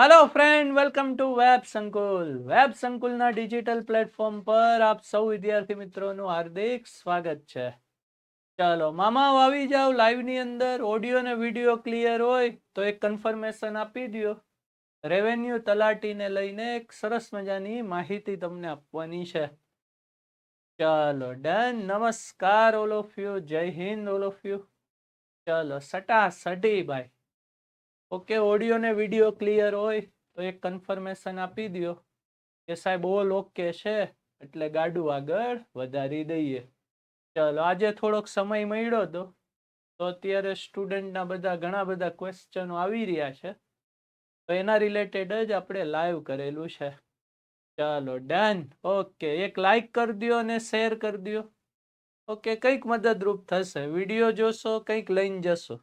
Hello friend welcome to web Sankul web સંકુલના digital platform પર આપ સૌ વિદ્યાર્થી મિત્રોનું હાર્દિક સ્વાગત છે. ચાલો, મામા, આવી જાવ લાઈવની અંદર. ઓડિયો ને વીડિયો ક્લિયર હોય તો એક કન્ફર્મેશન આપી દો રેવન્યુ તલાટીને લઈને એક સરસ મજાની માહિતી તમને આપવાની છે. ચાલો, ડન. નમસ્કાર ઓલ ઓફ યુ જય હિન્દ ઓલ ઓફ યુ ચાલો સટા સટી ભાઈ ઓકે ઓડિયો ને વીડિયો ક્લિયર હોય તો એક કન્ફર્મેશન આપી દો કે સાહેબ ઓલ ઓકે છે, એટલે ગાડું આગળ વધારી દઈએ. ચાલો, આજે થોડોક સમય મળ્યો તો. તો અત્યારે સ્ટુડન્ટના બધા ઘણા બધા ક્વેશ્ચનો આવી રહ્યા છે. તો એના રિલેટેડ જ આપણે લાઈવ કરેલું છે. ચાલો ડન ઓકે, એક લાઈક કરી દો અને શેર કરી દો ઓકે, કંઈક મદદરૂપ થશે. વીડિયો જોશો, કંઈક લઈને જશો.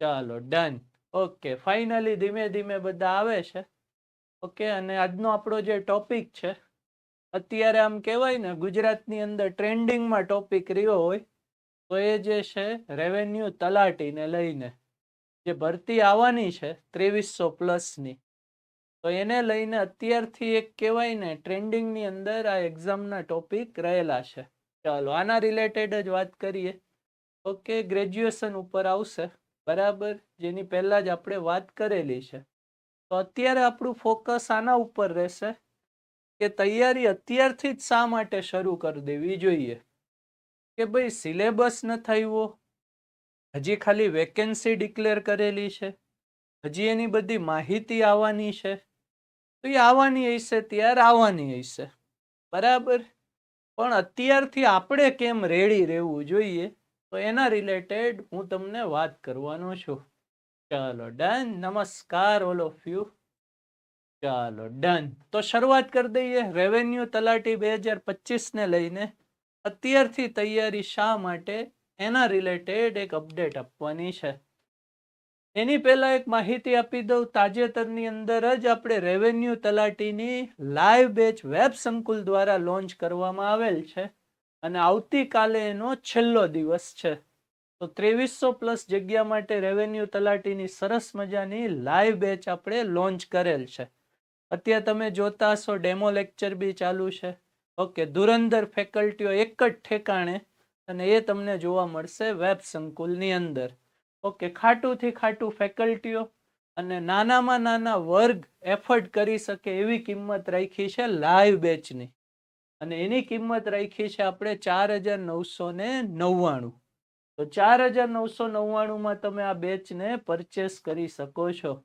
ચાલો ડન ઓકે, ફાઇનલી ધીમે ધીમે બધા આવે છે. ઓકે, અને આજનો આપણો જે ટોપિક છે, અત્યારે આમ કહેવાય ને, ગુજરાતની અંદર ટ્રેન્ડિંગમાં ટોપિક રહ્યો હોય, તો એ જે છે રેવન્યુ તલાટીને લઈને, જે ભરતી આવવાની છે, ત્રેવીસો પ્લસની, તો એને લઈને અત્યારથી એક કહેવાય ને, ટ્રેન્ડિંગની અંદર આ એક્ઝામના ટોપિક રહેલા છે. ચાલો, આના રિલેટેડ જ વાત કરીએ. ઓકે ગ્રેજ્યુએશન ઉપર આવશે. બરાબર? જેની પહેલા જ આપણે વાત કરેલી છે. તો અત્યારે આપણું ફોકસ આના ઉપર રહેશે કે તૈયારી અત્યારથી જ શા માટે શરૂ કરી દેવી જોઈએ? કે ભાઈ સિલેબસ ન થયો હજી ખાલી વેકેન્સી ડિક્લેર કરેલી છે? હજી એની બધી માહિતી આવવાની છે? તો એ આવવાની હશે, ત્યારે આવવાની હશે. બરાબર? પણ અત્યારથી આપણે કેમ રેડી રહેવું જોઈએ? તો એના રિલેટેડ હું તમને વાત કરવાનો છું. ચાલો ડન નમસ્કાર ઓલ ઓફ યુ ચાલો ડન તો શરૂઆત કરી દઈએ. રેવન્યુ તલાટી બે હજાર પચીસને લઈને અત્યારથી તૈયારી શા માટે? એના રિલેટેડ એક અપડેટ આપવાની છે. એની પહેલા એક માહિતી આપી દઉં. તાજેતરની અંદર જ આપણે રેવન્યુ તલાટીની લાઈવ બેચ વેબ સંકુલ દ્વારા લોન્ચ કરવામાં આવેલ છે. અને આવતીકાલે એનો છેલ્લો દિવસ છે. તો ત્રેવીસો પ્લસ જગ્યા માટે રેવન્યુ તલાટીની સરસ મજાની લાઈવ બેચ આપણે લોન્ચ કરેલ છે. અત્યારે તમે જોતા હશો ડેમો લેક્ચર બી ચાલુ છે. ઓકે ધુરંધર ફેકલ્ટીઓ એક જ ઠેકાણે અને એ તમને જોવા મળશે વેબ સંકુલની અંદર. ઓકે ખાટુંથી ખાટું ફેકલ્ટીઓ અને નાનામાં નાના વર્ગ એફર્ટ કરી શકે એવી કિંમત રાખી છે લાઈવ બેચની અને એની કિંમત રાખી છે આપણે ચાર હજાર નવસો ને નવ્વાણું. તો ચાર હજાર નવસો નવ્વાણુંમાં તમે આ બેચને પરચેસ કરી શકો છો.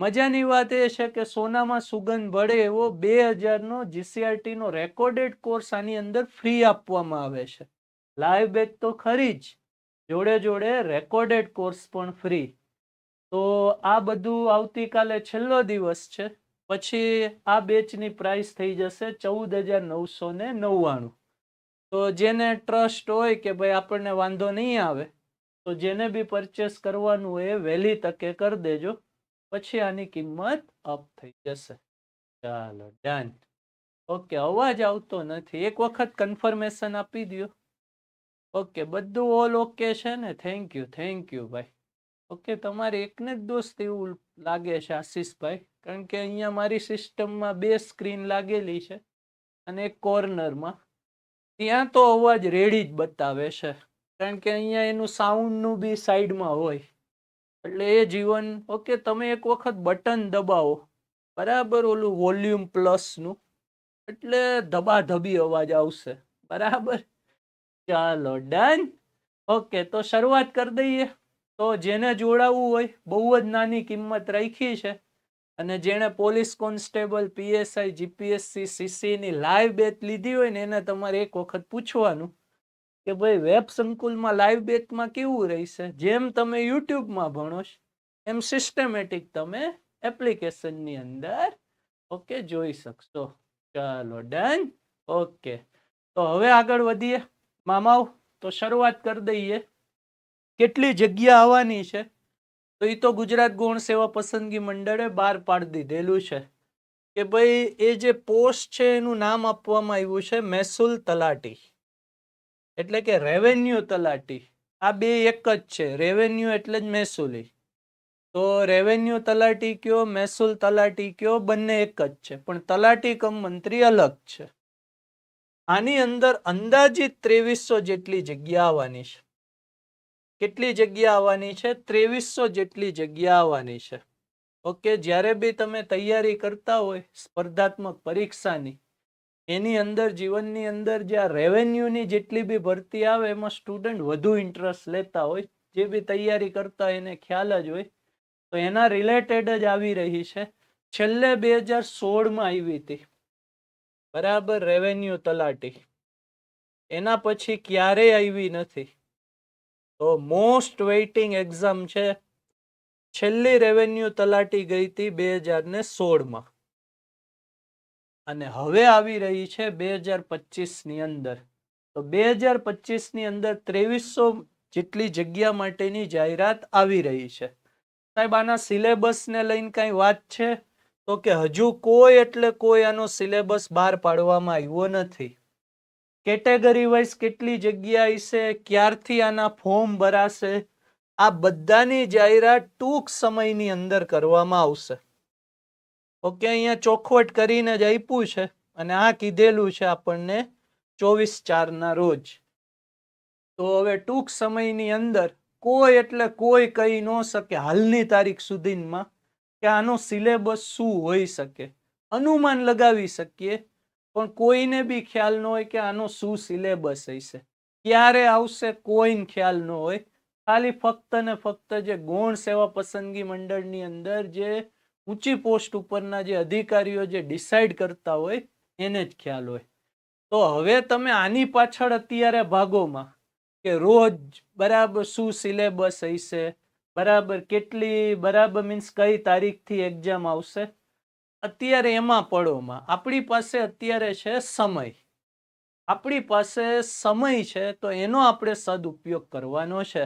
મજાની વાત એ છે કે સોનામાં સુગંધ ભળે એવો બે હજારનો જીસીઆરટીનો રેકોર્ડેડ કોર્સ આની અંદર ફ્રી આપવામાં આવે છે. લાઈવ બેચ તો ખરી જ. જોડે જોડે રેકોર્ડેડ કોર્સ પણ ફ્રી. તો આ બધું આવતીકાલે છેલ્લો દિવસ છે. પછી આ બેચની પ્રાઇસ થઈ જશે ચૌદ હજાર નવસો ને નવ્વાણું. તો જેને ટ્રસ્ટ હોય કે ભાઈ આપણને વાંધો નહીં આવે, તો જેને બી પરચેસ કરવાનું હોય એ વહેલી તકે કરી દેજો, પછી આની કિંમત અપ થઈ જશે. ચાલો ડન ઓકે અવાજ આવતો નથી. એક વખત કન્ફર્મેશન આપી દો ઓકે બધું ઓલ ઓકે છે ને? થેન્ક યુ થેન્ક યુ ભાઈ. ઓકે તમારે એકને જ દોસ્ત એવું લાગે છે, આશીષભાઈ. કારણ કે અહીંયા મારી સિસ્ટમમાં બે સ્ક્રીન લાગેલી છે અને એક કોર્નરમાં. ત્યાં તો અવાજ રેડી જ બતાવે છે. કારણ કે અહીંયા એનું સાઉન્ડનું બી સાઈડમાં હોય. એટલે એ જીવન, ઓકે, તમે એક વખત બટન દબાવો. બરાબર ઓલું વોલ્યુમ પ્લસનું એટલે ધબાધબી અવાજ આવશે. બરાબર? ચાલો ડન ઓકે, તો શરૂઆત કરી દઈએ. તો જેને જોડાવવું હોય, બહુ જ નાની કિંમત રાખી છે. અને જેણે પોલીસ કોન્સ્ટેબલ, પીએસઆઈ, જીપીએસસી, સીસીની લાઈવ બેચ લીધી હોય ને એને તમારે એક વખત પૂછવાનું કે ભાઈ, વેબ સંકુલમાં લાઈવ બેચમાં કેવું રહેશે? જેમ તમે યુટ્યુબમાં ભણો એમ સિસ્ટમેટિક તમે એપ્લિકેશનની અંદર, ઓકે, જોઈ શકશો. ચાલો, ડન. ઓકે. તો હવે આગળ વધીએ. મામાઓ, તો શરૂઆત કરી દઈએ. કેટલી જગ્યા આવવાની છે? તો એ તો ગુજરાત ગૌણ સેવા પસંદગી મંડળે બહાર પાડી દીધેલું છે. કે ભાઈ એ જે પોસ્ટ છે એનું નામ આપવામાં આવ્યું છે મહેસૂલ તલાટી. એટલે કે રેવન્યુ તલાટી. આ બે એક જ છે, રેવન્યુ એટલે જ મહેસૂલી. તો રેવન્યુ તલાટી કયો, મહેસૂલ તલાટી કયો, બંને એક જ છે. પણ તલાટી કમ મંત્રી અલગ છે. આની અંદર અંદાજિત ત્રેવીસો જેટલી જગ્યા આવવાની છે. કેટલી જગ્યા આવવાની છે? ત્રેવીસો જેટલી જગ્યા આવવાની છે. ઓકે, જ્યારે બી તમે તૈયારી કરતા હોય સ્પર્ધાત્મક પરીક્ષાની, એની અંદર, જીવનની અંદર જે આ રેવન્યુની જેટલી બી ભરતી આવે, એમાં સ્ટુડન્ટ વધુ ઇન્ટરેસ્ટ લેતા હોય, જે બી તૈયારી કરતા એને ખ્યાલ જ હોય, તો એના રિલેટેડ જ આવી રહી છે. છેલ્લે બે હજાર સોળમાં આવી હતી. બરાબર રેવન્યુ તલાટી. એના પછી ક્યારેય આવી નથી. તો મોસ્ટ વેઇટિંગ એક્ઝામ છે. છેલ્લી રેવન્યુ તલાટી ગઈ હતી બે હજાર ને સોળમાં. અને હવે આવી રહી છે બે હજાર પચીસની અંદર. તો બે હજાર પચીસની અંદર ત્રેવીસો જેટલી જગ્યા માટેની જાહેરાત આવી રહી છે. સાહેબ, આના સિલેબસને લઈને કાંઈ વાત છે? તો કે હજુ કોઈ એટલે કોઈ આનો સિલેબસ બહાર પાડવામાં આવ્યો નથી. કેટેગરી વાઇઝ કેટલી જગ્યાએ છે, ક્યારથી આના ફોર્મ ભરાશે, આ બધાની જાહેરાત ટૂંક સમયની અંદર કરવામાં આવશે. ઓકે, અહીંયા ચોખવટ કરીને જ આપ્યું છે અને આ કીધેલું છે આપણને ચોવીસ ચારના રોજ. તો હવે ટૂંક સમયની અંદર કોઈ એટલે કોઈ કહી ન શકે હાલની તારીખ સુધીમાં કે આનો સિલેબસ શું હોઈ શકે. અનુમાન લગાવી શકીએ પણ કોઈને બી ખ્યાલ ન હોય કે આનો શું સિલેબસ હશે. ક્યારે આવશે કોઈને ખ્યાલ ન હોય. ખાલી ફક્ત ને ફક્ત જે ગૌણ સેવા પસંદગી મંડળની અંદર જે ઊંચી પોસ્ટ ઉપરના જે અધિકારીઓ જે ડિસાઇડ કરતા હોય એને જ ખ્યાલ હોય. તો હવે તમે આની પાછળ અત્યારે ભાગોમાં કે રોજ બરાબર શું સિલેબસ હશે, બરાબર કેટલી, બરાબર મીન્સ કઈ તારીખથી એક્ઝામ આવશે? અત્યારે એમાં પડોમાં. આપણી પાસે અત્યારે છે સમય. આપણી પાસે સમય છે તો એનો આપણે સદુપયોગ કરવાનો છે.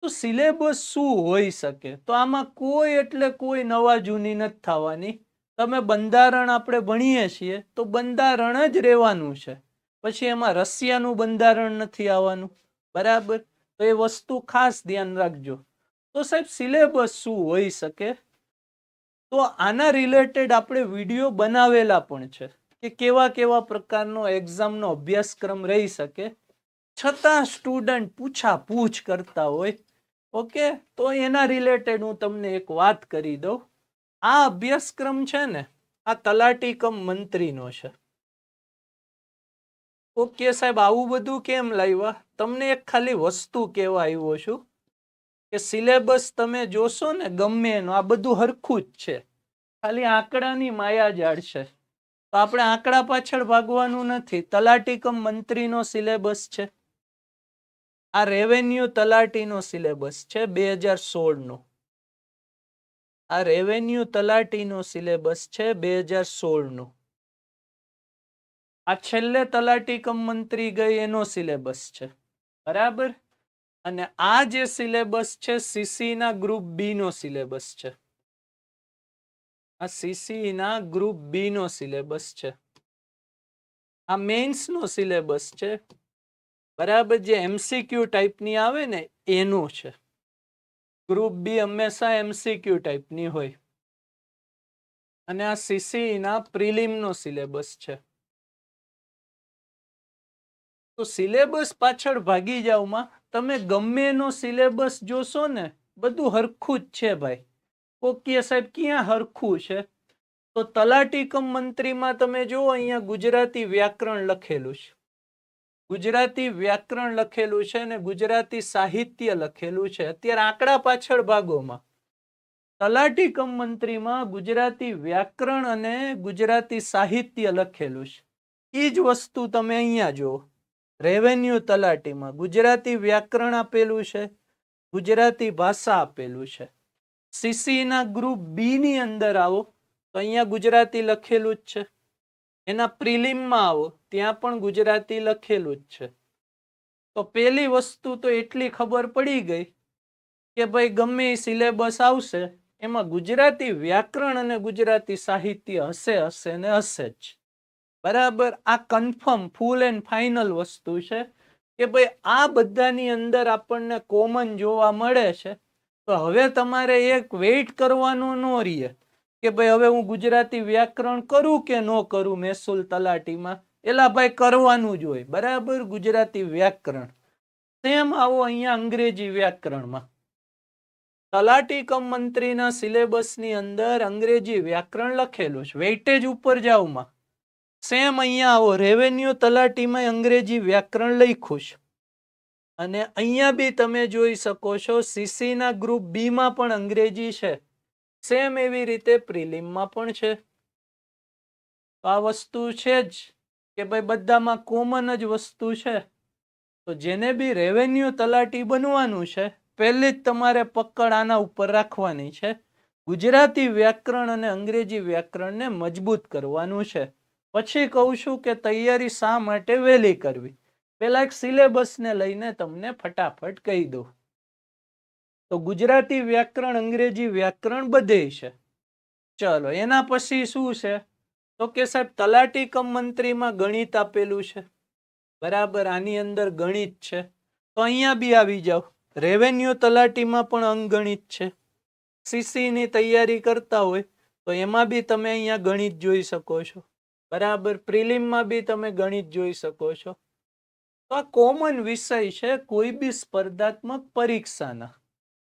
તો સિલેબસ શું હોઈ શકે? તો આમાં કોઈ એટલે કોઈ નવા જૂની નથી થવાની. તમે બંધારણ આપણે ભણીએ છીએ તો બંધારણ જ રહેવાનું છે. પછી એમાં રશિયાનું બંધારણ નથી આવવાનું. બરાબર? તો એ વસ્તુ ખાસ ધ્યાન રાખજો. તો સાહેબ, સિલેબસ શું હોઈ શકે? તો આના રિલેટેડ આપણે વીડિયો બનાવેલા પણ છે કે કેવા કેવા પ્રકારનો એક્ઝામનો અભ્યાસક્રમ રહી શકે. છતાં સ્ટુડન્ટ પૂછા પૂછ કરતા હોય ઓકે તો એના રિલેટેડ હું તમને એક વાત કરી દઉં. આ અભ્યાસક્રમ છે ને, આ તલાટી કમ મંત્રીનો છે. ઓકે સાહેબ, આવું બધું કેમ લાવ્યા તમને એક ખાલી વસ્તુ કહેવા આવ્યો છું. કે સિલેબસ તમે જોશો ને ગમે એનો, આ બધું હરખું જ છે. ખાલી આંકડાની માયા જાળ છે તો આપણે આંકડા પાછળ ભાગવાનું નથી. તલાટીકમ મંત્રીનો સિલેબસ છે. આ રેવન્યુ તલાટીનો સિલેબસ છે બે હજાર સોળનો. આ રેવન્યુ તલાટીનો સિલેબસ છે બે હજાર સોળનો. આ છેલ્લે તલાટી કમ મંત્રી ગઈ એનો સિલેબસ છે. બરાબર? અને આ જે સિલેબસ છે સીસી ના ગ્રુપ બી નો સિલેબસ છે. આ સીસી ના ગ્રુપ બી નો સિલેબસ છે. આ મેન્સ નો સિલેબસ છે. બરાબર જે એમસીક્યુ ટાઈપની આવે ને, એનું છે. ગ્રુપ બી હંમેશા એમસીક્યુ ટાઈપની હોય. અને આ સીસી ના પ્રિલિમ નો સિલેબસ છે. તો સિલેબસ પાછળ ભાગી જાવમાં તમે ગમે સિલેબસ જોશો ને, બધું હરખું જ છે ભાઈ. ઓકે સાહેબ ક્યાં હરખું છે? તો તલાટી મંત્રીમાં તમે જુઓ, અહીંયા ગુજરાતી વ્યાકરણ લખેલું છે. ગુજરાતી વ્યાકરણ લખેલું છે અને ગુજરાતી સાહિત્ય લખેલું છે. અત્યારે આંકડા પાછળ ભાગોમાં. તલાટી કમ મંત્રીમાં ગુજરાતી વ્યાકરણ અને ગુજરાતી સાહિત્ય લખેલું છે. એ જ વસ્તુ તમે અહીંયા જુઓ. રેવન્યુ તલાટીમાં ગુજરાતી વ્યાકરણ આપેલું છે, ગુજરાતી ભાષા આપેલું છે. સીસીના ગ્રુપ બીની અંદર આવો, તો અહીંયા ગુજરાતી લખેલું જ છે. એના પ્રિલિમમાં આવો, ત્યાં પણ ગુજરાતી લખેલું જ છે. તો પેલી વસ્તુ તો એટલી ખબર પડી ગઈ કે ભાઈ ગમે એ સિલેબસ આવશે, એમાં ગુજરાતી વ્યાકરણ અને ગુજરાતી સાહિત્ય હશે હશે ને હશે જ. બરાબર? આ કન્ફર્મ ફૂલ એન્ડ ફાઇનલ વસ્તુ છે કે ભાઈ આ બધાની અંદર આપણને કોમન જોવા મળે છે. તો હવે તમારે એક વેઇટ કરવાનું ન રહીએ કે ભાઈ હવે હું ગુજરાતી વ્યાકરણ કરું કે ન કરું મહેસૂલ તલાટીમાં? એલા ભાઈ કરવાનું જ હોય. બરાબર? ગુજરાતી વ્યાકરણ. સેમ આવો અહીંયા અંગ્રેજી વ્યાકરણમાં. તલાટી કમ મંત્રીના સિલેબસની અંદર અંગ્રેજી વ્યાકરણ લખેલું છે. વેઇટેજ ઉપર જાવમાં સેમ અહીંયા આવો રેવન્યુ તલાટીમાં અંગ્રેજી વ્યાકરણ લખ્યું છે. અને અહીંયા બી તમે જોઈ શકો છો સીસીના ગ્રુપ બીમાં પણ અંગ્રેજી છે. સેમ એવી રીતે પ્રિલિમમાં પણ છે. આ વસ્તુ છે જ કે ભાઈ બધામાં કોમન જ વસ્તુ છે. તો જેને બી રેવન્યુ તલાટી બનવાનું છે, પહેલી જ તમારે પકડ આના ઉપર રાખવાની છે. ગુજરાતી વ્યાકરણ અને અંગ્રેજી વ્યાકરણને મજબૂત કરવાનું છે. પછી કહું છું કે તૈયારી શા માટે વહેલી કરવી? પેલા એક સિલેબસને લઈને તમને ફટાફટ કહી દઉં. તો ગુજરાતી વ્યાકરણ, અંગ્રેજી વ્યાકરણ બધે છે. ચલો, એના પછી શું છે? તો કે સાહેબ, તલાટી કમ મંત્રીમાં ગણિત આપેલું છે. બરાબર, આની અંદર ગણિત છે. તો અહીંયા બી આવી જાઓ. રેવન્યુ તલાટીમાં પણ અંગણિત છે. સીસીની તૈયારી કરતા હોય, તો એમાં બી તમે અહીંયા ગણિત જોઈ શકો છો. બરાબર. પ્રિલિમમાં બી તમે ગણિત જોઈ શકો છો. તો આ કોમન વિષય છે કોઈ બી સ્પર્ધાત્મક પરીક્ષાના.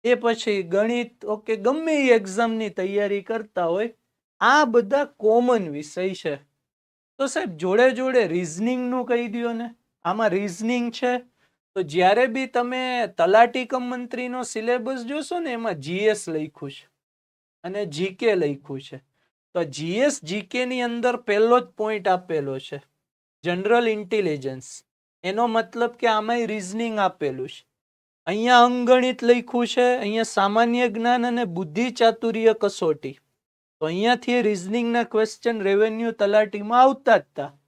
એ પછી ગણિત, ઓકે, ગમે એ એક્ઝામની તૈયારી કરતા હોય, આ બધા કોમન વિષય છે. તો સાહેબ, જોડે જોડે રિઝનિંગનું કહી દો ને. આમાં રિઝનિંગ છે. તો જ્યારે બી તમે તલાટી કમ મંત્રીનો સિલેબસ જોશો ને, એમાં જીએસ લખ્યું છે. અને જીકે લખ્યું છે. તો જીએસ જીકે ની અંદર પહેલો જ પોઈન્ટ આપેલો છે. જનરલ ઇન્ટેલિજન્સ એનો મતલબ કે આમાંય રિઝનિંગ આપેલું છે. અહીંયા અંગણિત લખ્યું છે, અહીંયા સામાન્ય જ્ઞાન અને બુદ્ધિ ચાતુર્ય કસોટી. તો અહીંયાથી રિઝનિંગના ક્વેશ્ચન રેવન્યુ તલાટીમાં આવતા જ હતા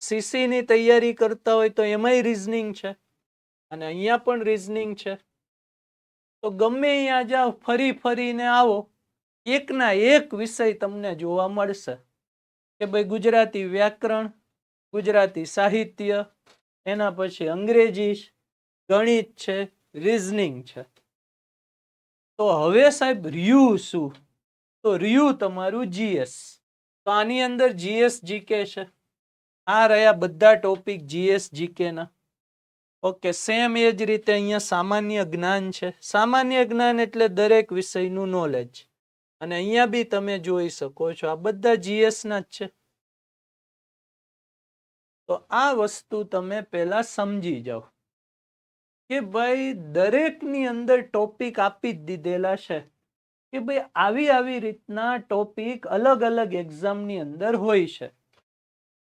સીસીની તૈયારી કરતા હોય તો એમાંય રિઝનિંગ છે. અને અહીંયા પણ રિઝનિંગ છે. તો ગમે અહીંયા જાઓ, ફરી ફરીને આવો. એકના એક વિષય તમને જોવા મળશે કે ભાઈ ગુજરાતી વ્યાકરણ, ગુજરાતી સાહિત્ય, એના પછી અંગ્રેજી ગણિત છે રિઝનિંગ છે. તો હવે સાહેબ રિયુ શું? તો રિયુ તમારું જીએસ તો આની અંદર જીએસ જીકે છે. આ રહ્યા બધા ટોપિક જીએસ જીકે ના. ઓકે સેમ એ જ રીતે અહીંયા સામાન્ય જ્ઞાન છે. સામાન્ય જ્ઞાન એટલે દરેક વિષયનું નોલેજ અને અહીંયા બી તમે જોઈ શકો છો, આ બધા જીએસ ના જ છે. તો આ વસ્તુ તમે પહેલા સમજી જાઓ કે ભાઈ દરેકની અંદર ટોપિક આપી જ દીધેલા છે કે ભાઈ આવી આવી રીતના ટોપિક અલગ અલગ એક્ઝામની અંદર હોય છે.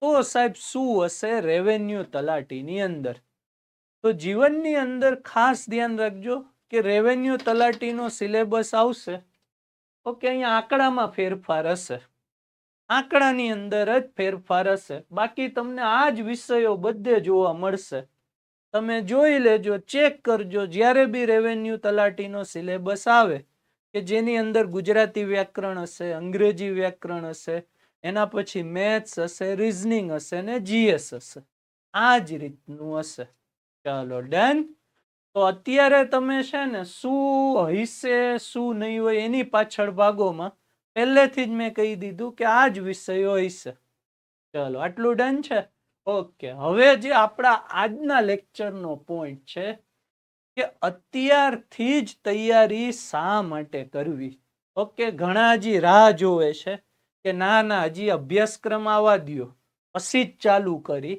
તો સાહેબ શું હશે રેવન્યુ તલાટીની અંદર? તો જીવનની અંદર ખાસ ધ્યાન રાખજો કે રેવન્યુ તલાટીનો સિલેબસ આવશે. ઓકે, અહીંયા આંકડામાં ફેરફાર હશે. આંકડાની અંદર જ ફેરફાર હશે. બાકી તમને આ જ વિષયો બધે જોવા મળશે. તમે જોઈ લેજો, ચેક કરજો, જ્યારે બી રેવન્યુ તલાટીનો સિલેબસ આવે, કે જેની અંદર ગુજરાતી વ્યાકરણ હશે, અંગ્રેજી વ્યાકરણ હશે, એના પછી મેથ્સ હશે રિઝનિંગ હશે ને જીએસ હશે. આ જ રીતનું હશે. ચાલો ડન તો અત્યારે તમે છે ને શું હશે, શું નહીં હોય એની પાછળ ભાગોમાં પહેલેથી જ મેં કહી દીધું કે આ જ વિષયો હશે. ચલો, આટલું ડન છે? ઓકે હવે જે આપણા આજના લેક્ચરનો પોઈન્ટ છે કે અત્યારથી જ તૈયારી શા માટે કરવી? ઓકે ઘણા હજી રાહ જોવે છે કે ના ના, હજી અભ્યાસક્રમ આવવા દ્યો. પછી જ ચાલુ કરી.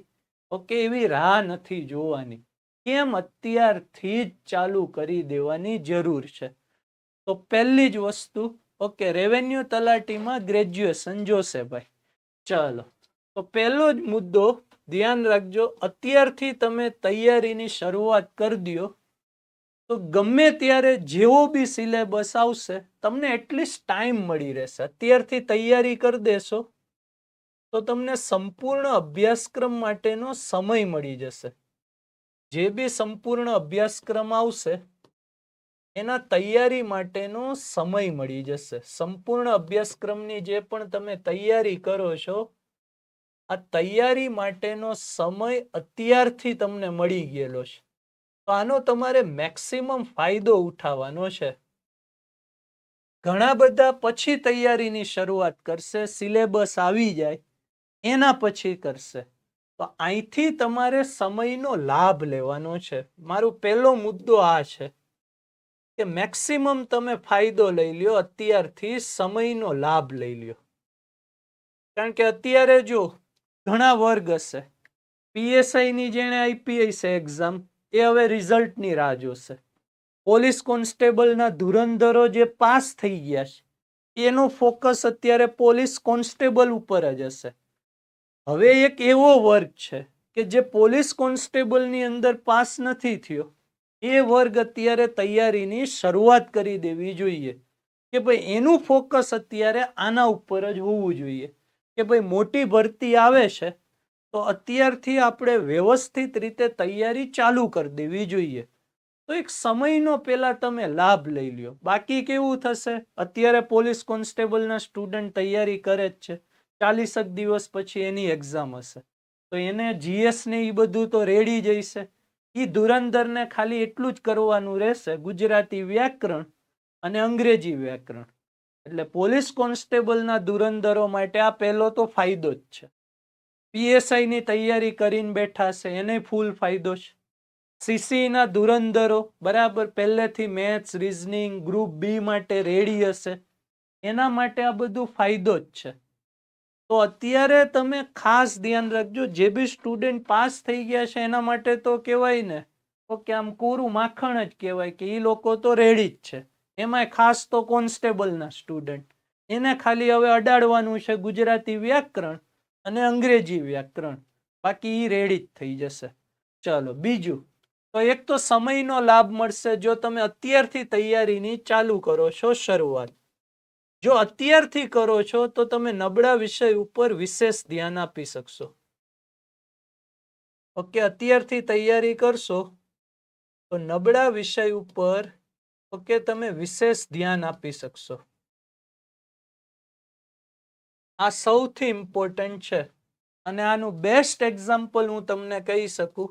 ઓકે એવી રાહ નથી જોવાની. કેમ અત્યારથી જ ચાલુ કરી દેવાની જરૂર છે? તો પહેલી જ વસ્તુ, ઓકે રેવન્યુ તલાટીમાં ગ્રેજ્યુએશન જોશે ભાઈ. ચાલો. તો પહેલો જ મુદ્દો, ધ્યાન રાખજો, અત્યારથી તમે તૈયારીની શરૂઆત કરી દો તો ગમે ત્યારે જેવો બી સિલેબસ આવશે, તમને એટલીસ્ટ ટાઈમ મળી રહેશે. અત્યારથી તૈયારી કરી દેશો, તો તમને સંપૂર્ણ અભ્યાસક્રમ માટેનો સમય મળી જશે. જે બી સંપૂર્ણ અભ્યાસક્રમ આવશે, એના તૈયારી માટેનો સમય મળી જશે. સંપૂર્ણ અભ્યાસક્રમની જે પણ તમે તૈયારી કરો છો, આ તૈયારી માટેનો સમય અત્યારથી તમને મળી ગયેલો છે. તો આનો તમારે મેક્સિમમ ફાયદો ઉઠાવવાનો છે. ઘણા બધા પછી તૈયારીની શરૂઆત કરશે, સિલેબસ આવી જાય, એના પછી કરશે. તો અહીંથી તમારે સમયનો લાભ લેવાનો છે. મારો પહેલો મુદ્દો આ છે કે મેક્સિમમ તમે ફાયદો લઈ લ્યો, અત્યારથી સમયનો લાભ લઈ લ્યો. કારણ કે અત્યારે જો ઘણા વર્ગ હશે. પીએસઆઈની જેણે આઈપીઆઈ છે એક્ઝામ એ હવે રિઝલ્ટની રાહ જોશે. પોલીસ કોન્સ્ટેબલના ધુરંધરો જે પાસ થઈ ગયા છે, એનો ફોકસ અત્યારે પોલીસ કોન્સ્ટેબલ ઉપર જ હશે. હવે એક એવો વર્ગ છે કે જે પોલીસ કોન્સ્ટેબલની અંદર પાસ નથી થયો. એ વર્ગ અત્યારે તૈયારીની શરૂઆત કરી દેવી જોઈએ કે ભાઈ એનું ફોકસ અત્યારે આના ઉપર જ હોવું જોઈએ. કે ભાઈ મોટી ભરતી આવે છે, તો અત્યારથી આપણે વ્યવસ્થિત રીતે તૈયારી ચાલુ કરી દેવી જોઈએ. તો એક સમયનો પહેલાં તમે લાભ લઈ લ્યો. બાકી કેવું થશે? અત્યારે પોલીસ કોન્સ્ટેબલના સ્ટુડન્ટ તૈયારી કરે જ છે. ચાલીસક દિવસ પછી એની એક્ઝામ હશે. તો એને જીએસ ને એ બધું તો રેડી જઈશે એ ધુરંધરને ખાલી એટલું જ કરવાનું રહેશે, ગુજરાતી વ્યાકરણ અને અંગ્રેજી વ્યાકરણ. એટલે પોલીસ કોન્સ્ટેબલના ધુરંધરો માટે આ પહેલો તો ફાયદો જ છે. પીએસઆઈની તૈયારી કરીને બેઠા છે એને ફૂલ ફાયદો છે. સીસીના ધુરંધરો, બરાબર, પહેલેથી મેથ્સ રીઝનિંગ ગ્રુપ બી માટે રેડી હશે. એના માટે આ બધું ફાયદો જ છે. તો અત્યારે તમે ખાસ ધ્યાન રાખજો, જે બી સ્ટુડન્ટ પાસ થઈ ગયા છે એના માટે તો કહેવાય ને તો કે આમ કોરું માખણ જ કહેવાય કે એ લોકો તો રેડી જ છે. એમાંય ખાસ તો કોન્સ્ટેબલના સ્ટુડન્ટ એને ખાલી હવે અડાડવાનું છે ગુજરાતી વ્યાકરણ અને અંગ્રેજી વ્યાકરણ. બાકી એ રેડી જ થઈ જશે. ચલો, બીજું. તો એક તો સમયનો લાભ મળશે જો તમે અત્યારથી તૈયારીની ચાલુ કરો છો શરૂઆત. જો અત્યારથી કરો છો, તો તમે નબળા વિષય ઉપર વિશેષ ધ્યાન આપી શકશો. ઓકે, અત્યારથી તૈયારી કરશો, તો નબળા વિષય ઉપર, ઓકે, તમે વિશેષ ધ્યાન આપી શકશો. આ સૌથી ઇમ્પોર્ટન્ટ છે અને આનું બેસ્ટ એક્ઝામ્પલ હું તમને કહી શકું,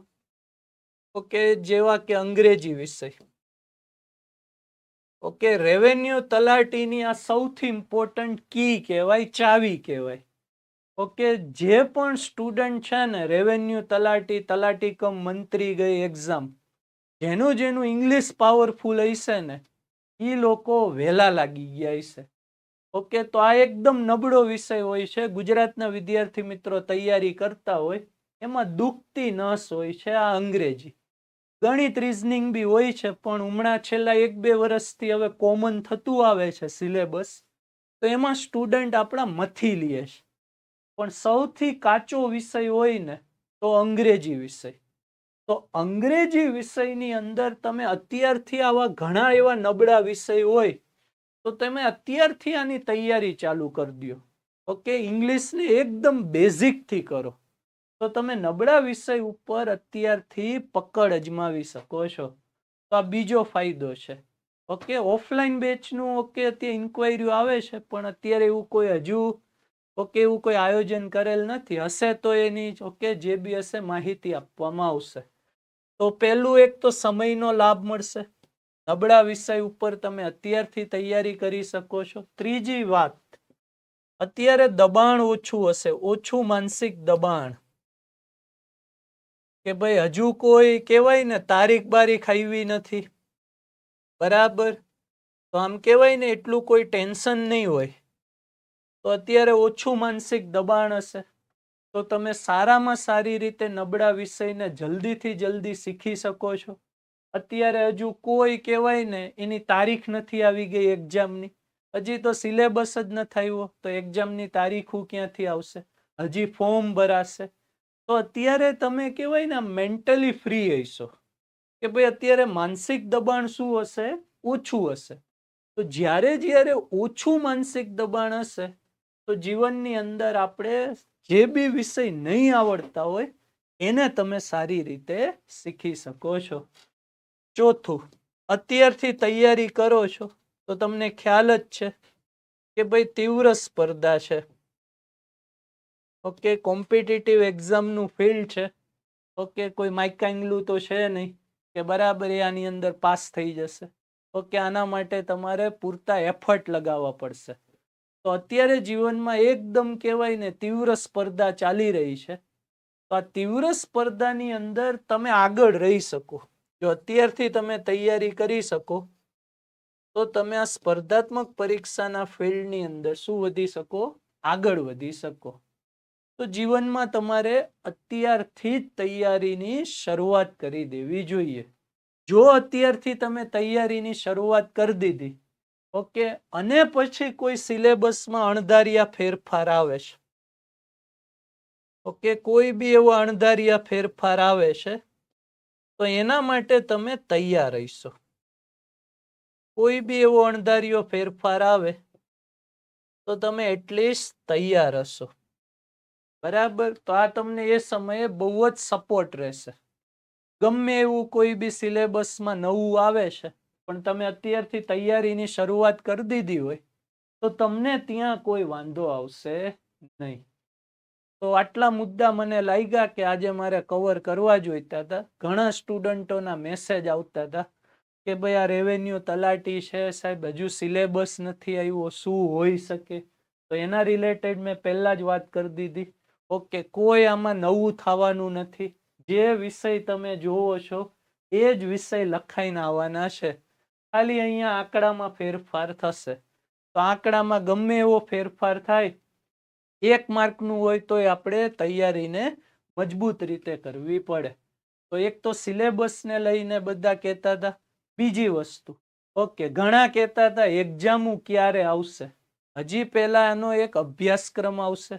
ઓકે, જેવા કે અંગ્રેજી વિષય. ઓકે રેવન્યુ તલાટીની આ સૌથી ઇમ્પોર્ટન્ટ કી કહેવાય, ચાવી કહેવાય. ઓકે, જે પણ સ્ટુડન્ટ છે ને રેવન્યુ તલાટી તલાટી કમ મંત્રી ગઈ એક્ઝામ જેનું જેનું ઇંગ્લિશ પાવરફુલ હશે ને એ લોકો વહેલા લાગી ગયા હશે. ઓકે, તો આ એકદમ નબળો વિષય હોય છે. ગુજરાતના વિદ્યાર્થી મિત્રો તૈયારી કરતા હોય, એમાં દુખતી નસ હોય છે આ અંગ્રેજી. ગણિત રિઝનિંગ બી હોય છે, પણ હમણાં છેલ્લા એક બે વર્ષથી હવે કોમન થતું આવે છે સિલેબસ તો એમાં સ્ટુડન્ટ આપણા મથી લે છે. પણ સૌથી કાચો વિષય હોય ને, તો અંગ્રેજી વિષય. તો અંગ્રેજી વિષયની અંદર તમે અત્યારથી આવા ઘણા એવા નબળા વિષય હોય, તો તમે અત્યારથી આની તૈયારી ચાલુ કરી દો. ઓકે ઇંગ્લિશને એકદમ બેઝિકથી કરો. તો તમે નબળા વિષય ઉપર અત્યારથી પકડ અજમાવી શકો છો. તો આ બીજો ફાયદો છે. ઓકે, ઓફલાઈન બેચનું ઓકે, અત્યારે ઇન્કવાયરીઓ આવે છે, પણ અત્યારે એવું કોઈ હજુ, ઓકે, એવું કોઈ આયોજન કરેલ નથી. હશે તો એની ઓકે, જે બી હશે માહિતી આપવામાં આવશે. તો પહેલું એક તો સમયનો લાભ મળશે. નબળા વિષય ઉપર તમે અત્યારથી તૈયારી કરી શકો છો. ત્રીજી વાત, અત્યારે દબાણ ઓછું હશે, ઓછું માનસિક દબાણ. કે ભાઈ હજુ કોઈ કહેવાય ને, તારીખ બારીખ આવી નથી. બરાબર? તો આમ કહેવાય ને, એટલું કોઈ ટેન્શન નહીં હોય. તો અત્યારે ઓછું માનસિક દબાણ હશે. તો તમે સારામાં સારી રીતે નબળા વિષયને જલ્દીથી જલ્દી શીખી શકો છો. અત્યારે હજુ કોઈ કહેવાય ને, એની તારીખ નથી આવી ગઈ એક્ઝામની. હજી તો સિલેબસ જ ન આવ્યો તો એક્ઝામની તારીખો ક્યાંથી આવશે? હજી ફોર્મ ભરાશે. તો અત્યારે તમે કહેવાય ને મેન્ટલી ફ્રી હશો કે ભાઈ અત્યારે માનસિક દબાણ શું હશે? ઓછું હશે. તો જ્યારે જ્યારે ઓછું માનસિક દબાણ હશે, તો જીવનની અંદર આપણે જે બી વિષય નહીં આવડતા હોય, એને તમે સારી રીતે શીખી શકો છો. ચોથું, અત્યારથી તૈયારી કરો છો, તો તમને ખ્યાલ જ છે કે ભાઈ તીવ્ર સ્પર્ધા છે. ઓકે કોમ્પિટિટિવ એક્ઝામનું ફિલ્ડ છે. ઓકે, કોઈ માઇકાંગલું તો છે નહીં કે બરાબર એ આની અંદર પાસ થઈ જશે. ઓકે, આના માટે તમારે પૂરતા એફર્ટ લગાવવા પડશે. તો અત્યારે જીવનમાં એકદમ કહેવાય ને તીવ્ર સ્પર્ધા ચાલી રહી છે. તો આ તીવ્ર સ્પર્ધાની અંદર તમે આગળ રહી શકો. જો અત્યારથી તમે તૈયારી કરી શકો, તો તમે આ સ્પર્ધાત્મક પરીક્ષાના ફિલ્ડની અંદર શું વધી શકો? આગળ વધી શકો. તો જીવનમાં તમારે અત્યારથી જ તૈયારીની શરૂઆત કરી દેવી જોઈએ. જો અત્યારથી તમે તૈયારીની શરૂઆત કરી દીધી, ઓકે, અને પછી કોઈ સિલેબસમાં અણધારિયા ફેરફાર આવે છે, ઓકે, કોઈ બી એવો અણધારિયા ફેરફાર આવે છે, તો એના માટે તમે તૈયાર રહીશો. કોઈ બી એવો અણધારિયો ફેરફાર આવે, તો તમે એટલીસ્ટ તૈયાર હશો. બરાબર? તો આ તમને એ સમયે બહુ જ સપોર્ટ રહેશે. ગમે એવું કોઈ બી સિલેબસમાં નવું આવે છે, પણ તમે અત્યારથી તૈયારીની શરૂઆત કરી દીધી હોય, તો તમને ત્યાં કોઈ વાંધો આવશે નહીં. તો આટલા મુદ્દા મને લાગ્યા કે આજે મારે કવર કરવા જોઈતા હતા. ઘણા સ્ટુડન્ટોના મેસેજ આવતા હતા કે ભાઈ આ રેવન્યુ તલાટી છે સાહેબ, હજુ સિલેબસ નથી આવ્યો, શું હોઈ શકે? તો એના રિલેટેડ મેં પહેલાં જ વાત કરી દીધી. ઓકે, કોઈ આમાં નવું થવાનું નથી. જે વિષય તમે જુઓ છો, એ જ વિષય લખાઈને આવવાના છે. ખાલી અહીંયા આંકડામાં ફેરફાર થશે. તો આંકડામાં ગમે એવો ફેરફાર થાય, એક માર્કનું હોય તોય આપણે તૈયારીને મજબૂત રીતે કરવી પડે. તો એક તો સિલેબસને લઈને બધા કહેતા હતા, બીજી વસ્તુ. ઓકે, ઘણા કહેતા હતા એક્ઝામો ક્યારે આવશે? હજી પહેલાં એનો એક અભ્યાસક્રમ આવશે.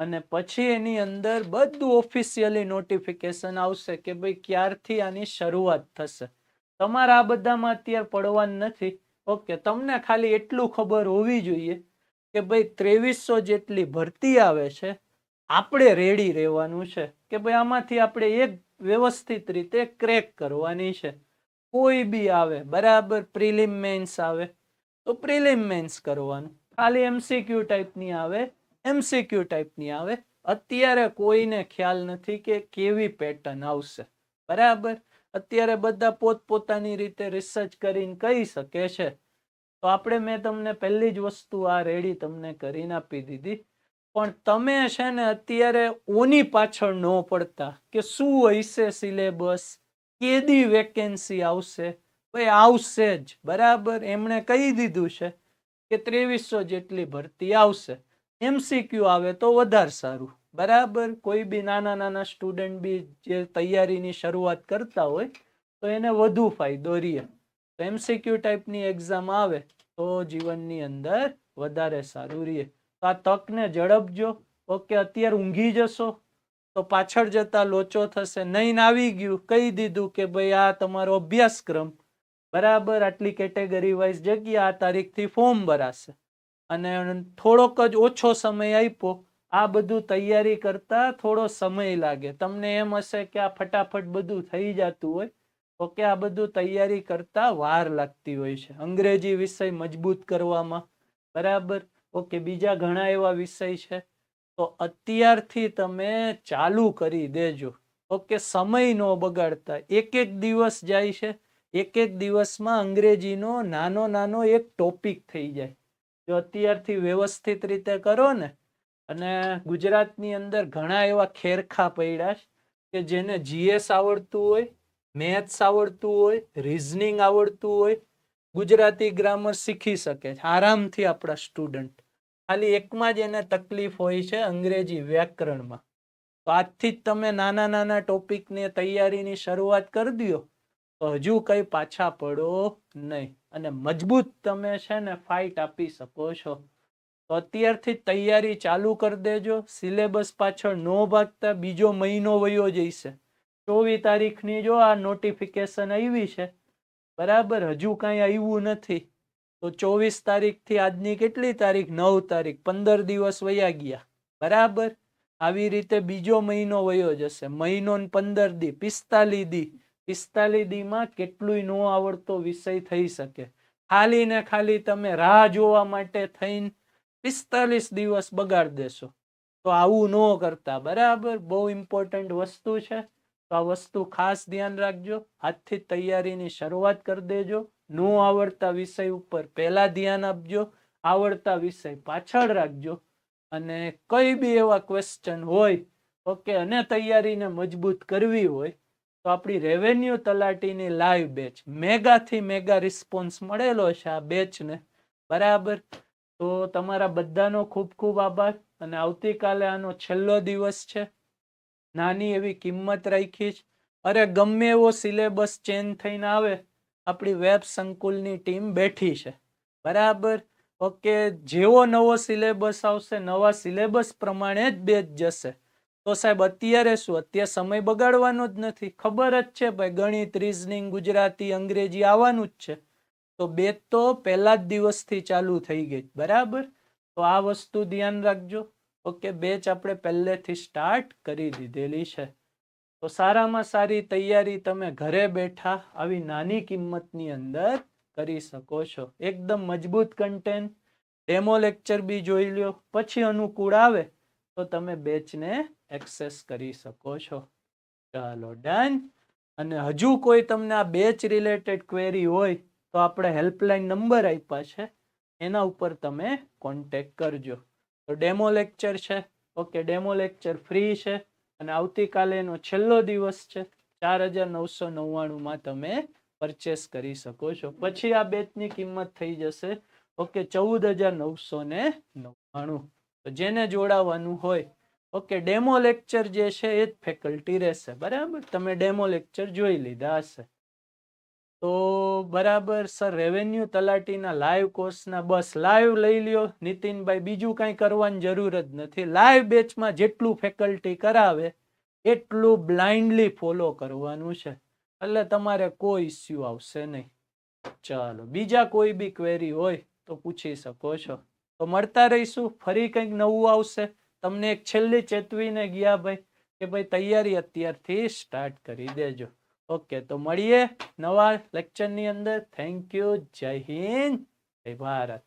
અને પછી એની અંદર બધું ઓફિશિયલી નોટિફિકેશન આવશે કે ભાઈ ક્યારથી આની શરૂઆત થશે. તમારે આ બધામાં અત્યારે પડવાનું નથી. ઓકે, તમને ખાલી એટલું ખબર હોવી જોઈએ કે ભાઈ ત્રેવીસો જેટલી ભરતી આવે છે, આપણે રેડી રહેવાનું છે કે ભાઈ આમાંથી આપણે એક વ્યવસ્થિત રીતે ક્રેક કરવાની છે. કોઈ બી આવે, બરાબર પ્રિલિમ મેન્સ આવે, તો પ્રિલિમ મેન્સ કરવાનું. ખાલી એમસીક્યુ ટાઈપની આવે એમસીક્યુ ટાઈપની આવે. અત્યારે કોઈને ખ્યાલ નથી કે કેવી પેટર્ન આવશે. બરાબર? અત્યારે બધા પોતપોતાની રીતે રિસર્ચ કરીને કહી શકે છે. તો આપણે મેં તમને પહેલી જ વસ્તુ આ રેડી તમને કરીને આપી દીધી. પણ તમે છે ને અત્યારે ઓની પાછળ ન પડતા કે શું હશે સિલેબસ કેદી વેકેન્સી આવશે? ભાઈ આવશે જ. બરાબર? એમણે કહી દીધું છે કે ત્રેવીસો જેટલી ભરતી આવશે. એમસીક્યુ આવે તો વધારે સારું. બરાબર? કોઈ બી નાના નાના સ્ટુડન્ટ બી જે તૈયારીની શરૂઆત કરતા હોય, તો એને વધુ ફાયદો રહે. તો એમસીક્યુ ટાઈપની એક્ઝામ આવે, તો જીવનની અંદર વધારે સારું રહે. તો આ તકને ઝડપજો. ઓકે, અત્યારે ઊંઘી જશો, તો પાછળ જતા લોચો થશે. નહીં આવી ગયું, કહી દીધું કે ભાઈ આ તમારો અભ્યાસક્રમ. બરાબર? આટલી કેટેગરી વાઇઝ જગ્યા, આ તારીખથી ફોર્મ ભરાશે. અને થોડોક જ ઓછો સમય આપ્યો. આ બધું તૈયારી કરતા થોડો સમય લાગે. તમને એમ હશે કે આ ફટાફટ બધું થઈ જતું હોય ઓકે આ બધું તૈયારી કરતા વાર લાગતી હોય છે. અંગ્રેજી વિષય મજબૂત કરવામાં. બરાબર? ઓકે, બીજા ઘણા એવા વિષય છે. તો અત્યારથી તમે ચાલુ કરી દેજો. ઓકે, સમય નો બગાડતા. એક એક દિવસ જાય છે. એક એક દિવસમાં અંગ્રેજીનો નાનો નાનો એક ટોપિક થઈ જાય. જો અત્યારથી વ્યવસ્થિત રીતે કરો ને. અને ગુજરાતની અંદર ઘણા એવા ખેરખા પડ્યા કે જેને જીએસ આવડતું હોય, મેથ્સ આવડતું હોય, રિઝનિંગ આવડતું હોય, ગુજરાતી ગ્રામર શીખી શકે છે, આરામથી આપણા સ્ટુડન્ટ. ખાલી એકમાં જ એને તકલીફ હોય છે અંગ્રેજી વ્યાકરણમાં. તો આજથી જ તમે નાના નાના ટોપિકની તૈયારીની શરૂઆત કરી દો. હજુ કંઈ પાછા પડો નહીં. અને મજબૂત તમે છે ને ફાઇટ આપી શકો છો. તો અત્યારથી તૈયારી ચાલુ કરી દેજો. સિલેબસ પાછળ ન ભાગતા બીજો મહિનો વયો જઈશે. ચોવીસ તારીખની જો આ નોટિફિકેશન આવી છે, બરાબર? હજુ કાંઈ આવ્યું નથી. તો ચોવીસ તારીખથી આજની કેટલી તારીખ? નવ તારીખ. પંદર દિવસ વયા ગયા. બરાબર? આવી રીતે બીજો મહિનો વયો જશે. મહિનો પંદર દી પિસ્તાલી દી. પિસ્તાલી દીમાં કેટલું ન આવડતો વિષય થઈ શકે. ખાલી ને ખાલી તમે રાહ જોવા માટે થઈને પિસ્તાલીસ દિવસ બગાડ દેશો. તો આવું ન કરતા. બરાબર? બહુ ઇમ્પોર્ટન્ટ વસ્તુ છે. તો આ વસ્તુ ખાસ ધ્યાન રાખજો. આજથી તૈયારીની શરૂઆત કરી દેજો. ન આવડતા વિષય ઉપર પહેલા ધ્યાન આપજો. આવડતા વિષય પાછળ રાખજો. અને કઈ બી એવા ક્વેશ્ચન હોય ઓકે અને તૈયારીને મજબૂત કરવી હોય તો આપણી રેવન્યુ તલાટીની લાઈવ બેચ મેગાથી મેગા રિસ્પોન્સ મળેલો છે આ બેચને બરાબર? તો તમારા બધાનો ખૂબ ખૂબ આભાર અને આવતીકાલે આનો છેલ્લો દિવસ છે. નાની એવી કિંમત રાખી અરે ગમે એવો સિલેબસ ચેન્જ થઈને આવે, આપણી વેબ સંકુલની ટીમ બેઠી છે. બરાબર? ઓકે, જેવો નવો સિલેબસ આવશે, નવા સિલેબસ પ્રમાણે જ બેચ જશે. તો સાહેબ અત્યારે શું? અત્યારે સમય બગાડવાનો જ નથી. ખબર જ છે ભાઈ, ગણિત રીઝનિંગ ગુજરાતી, અંગ્રેજી આવવાનું જ છે. તો બેચ તો પહેલા જ દિવસથી ચાલુ થઈ ગઈ, બરાબર? તો આ વસ્તુ ધ્યાન રાખજો. ઓકે, બેચ આપણે પહેલેથી સ્ટાર્ટ કરી દીધેલી છે. તો સારામાં સારી તૈયારી તમે ઘરે બેઠા આવી નાની કિંમતની અંદર કરી શકો છો. એકદમ મજબૂત કન્ટેન્ટ ડેમો લેક્ચર બી જોઈ લ્યો. પછી અનુકૂળ આવે તો તમે બેચને એક્સેસ કરી શકો છો. ચાલો ડન અને હજુ કોઈ તમને આ બેચ રિલેટેડ ક્વેરી હોય, તો આપણે હેલ્પલાઇન નંબર આપ્યા છે. એના ઉપર તમે કોન્ટેક કરજો. તો ડેમો લેક્ચર છે. ઓકે ડેમો લેક્ચર ફ્રી છે. અને આવતીકાલે એનો છેલ્લો દિવસ છે. ચાર હજાર નવસો નવ્વાણુંમાં તમે પરચેસ કરી શકો છો. પછી આ બેચની કિંમત થઈ જશે. ઓકે ચૌદ હજાર નવસો ને નવ્વાણું. તો જેને જોડાવાનું હોય ઓકે, ડેમો લેક્ચર જે છે એ જ ફેકલ્ટી રહેશે, બરાબર? તમે ડેમો લેક્ચર જોઈ લીધા હશે. તો બરાબર, સર, રેવન્યુ તલાટીના લાઈવ કોર્સના બસ લાઈવ લઈ લ્યો. નીતિનભાઈ, બીજું કાંઈ કરવાની જરૂર જ નથી. લાઈવ બેચમાં જેટલું ફેકલ્ટી કરાવે, એટલું બ્લાઇન્ડલી ફોલો કરવાનું છે. એટલે તમારે કોઈ ઇસ્યુ આવશે નહીં. ચાલો, બીજા કોઈ બી ક્વેરી હોય તો પૂછી શકો છો. તો મળતા રહીશું. ફરી કંઈક નવું આવશે. તમને એક છેલ્લી ચેતવીને ગયા ભાઈ કે ભાઈ તૈયારી અત્યારથી સ્ટાર્ટ કરી દેજો. ઓકે તો મળીએ નવા લેક્ચરની અંદર. થેન્ક યુ જય હિન્દ. જય ભારત.